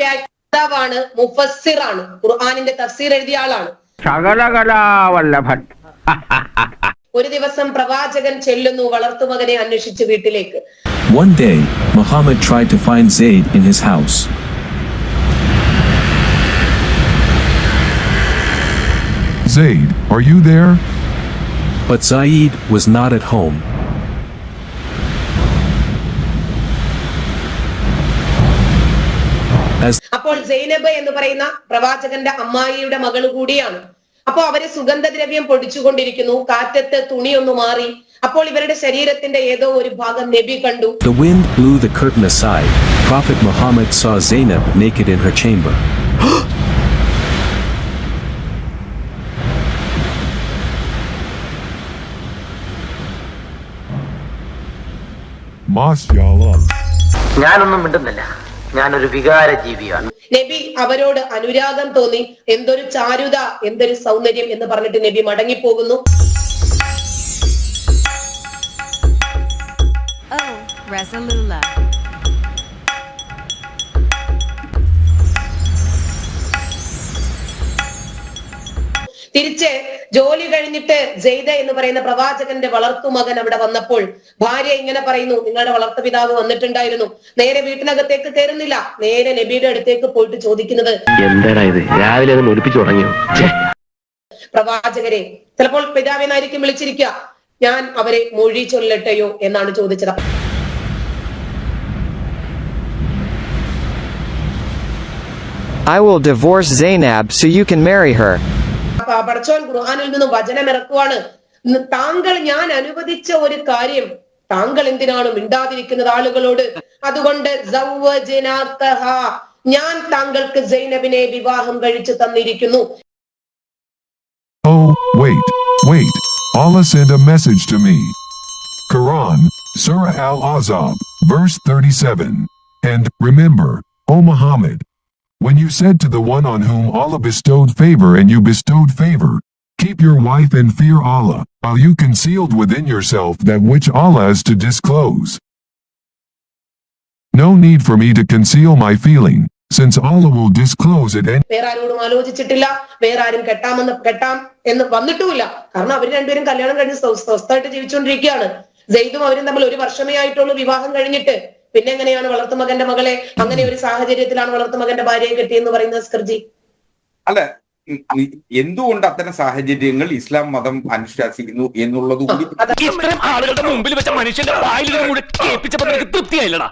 വ്യാഖ്യാതാവാണ് മുഫസ്സിറാണ് ഖുർആാനിന്റെ തഫ്സീർ എഴുതിയ ആളാണ് ശകലകലാവല്ലഭൻ ഒരു ദിവസം പ്രവാചകൻ ചെല്ലുന്നു വളർത്തുമകനെ അന്വേഷിച്ച് വീട്ടിലേക്ക് One day, Muhammad tried to find Zayd in his house. Zayd, are you there? But Zayd was not at home. അപ്പോൾ സൈനബ് എന്ന് പറയുന്ന പ്രവാചകന്റെ അമ്മായിയുടെ മകൾ കൂടിയാണ്. അപ്പോ അവർ സുഗന്ധദ്രവ്യം പൊടിച്ചുകൊണ്ടിരിക്കുന്നു. കാറ്റത്ത് തുണിയൊന്നു മാറി. അപ്പോൾ ഇവരുടെ ശരീരത്തിന്റെ ഏതോ ഒരു ഭാഗം നബി കണ്ടു. The wind blew the curtain aside, Prophet Muhammad saw Zainab naked in her chamber. ഞാനൊന്നും മിണ്ടുന്നില്ല. ഞാനൊരു വികാര ജീവിയാണ് നബി അവരോട് അനുരാഗം തോന്നി. എന്തൊരു ചാരുത എന്തൊരു സൗന്ദര്യം എന്ന് പറഞ്ഞിട്ട് നബി മടങ്ങിപ്പോകുന്നു. തിരിച്ച് ജോലി കഴിഞ്ഞിട്ട് ജയ്ത എന്ന് പറയുന്ന പ്രവാചകന്റെ വളർത്തുമകൻ അവിടെ വന്നപ്പോൾ ഭാര്യ ഇങ്ങനെ പറയുന്നു നിങ്ങളുടെ വളർത്തുപിതാവ് വന്നിട്ടുണ്ടായിരുന്നു. നേരെ വീട്ടിനകത്തേക്ക് കയറുന്നില്ല. നേരെ നബിയുടെ അടുത്തേക്ക് പോയിട്ട് ചോദിക്കുന്നത് എന്താടാ ഇത്? രാവിലെ തുടങ്ങിയോ? പ്രവാചകരെ ചിലപ്പോൾ പിതാവിനായിരിക്കും വിളിച്ചിരിക്കുക. ഞാൻ അവരെ മൊഴി ചൊല്ലട്ടെയോ എന്നാണ് ചോദിച്ചത്. I will divorce Zainab so you can marry her. അപ്പൊ പടച്ചോൻ ഖുർആനിൽ നിന്നും വചനം ഇറക്കുവാണ് ന- താങ്കൾ ഞാൻ അനുവദിച്ച ഒരു കാര്യം താങ്കൾ എന്തിനാണ് മിണ്ടാതിരിക്കുന്നത് ആളുകളോട് അതുകൊണ്ട്. ഞാൻ താങ്കൾക്ക് സൈനബിനെ വിവാഹം കഴിച്ചു തന്നിരിക്കുന്നു. Quran, Surah Al Azab, verse 37. And remember, O Muhammad, when you said to the one on whom Allah bestowed favor and you bestowed favor, keep your wife and fear Allah, while you concealed within yourself that which Allah is to disclose. No need for me to conceal my feeling, since Allah will disclose it and വേറെ ആരോടും ആലോചിച്ചിട്ടില്ല വേറെ ആരും കെട്ടാമെന്ന് കെട്ടാം എന്ന് വന്നിട്ടുമില്ല കാരണം അവർ രണ്ടുപേരും കല്യാണം കഴിഞ്ഞ് സ്വ- സ്വസ്ഥമായിട്ട് ജീവിച്ചുകൊണ്ടിരിക്കുകയാണ് ജയ്ദും അവരും തമ്മിൽ ഒരു വർഷമേ ആയിട്ടുള്ളൂ വിവാഹം കഴിഞ്ഞിട്ട് പിന്നെ എങ്ങനെയാണ് വളർത്തുമകന്റെ മകളെ? അങ്ങനെ ഒരു സാഹചര്യത്തിലാണ് വളർത്തുമകന്റെ ഭാര്യയെ കെട്ടിയെന്ന് പറയുന്നത് സ്കർജി അല്ല എന്തുകൊണ്ട് അത്തരം സാഹചര്യങ്ങൾ ഇസ്ലാം മതം അനുശാസിക്കുന്നു എന്നുള്ളത് കൂടി ആളുകളുടെ മുമ്പിൽ വെച്ച മനുഷ്യന്റെ തൃപ്തിയായില്ലടാ.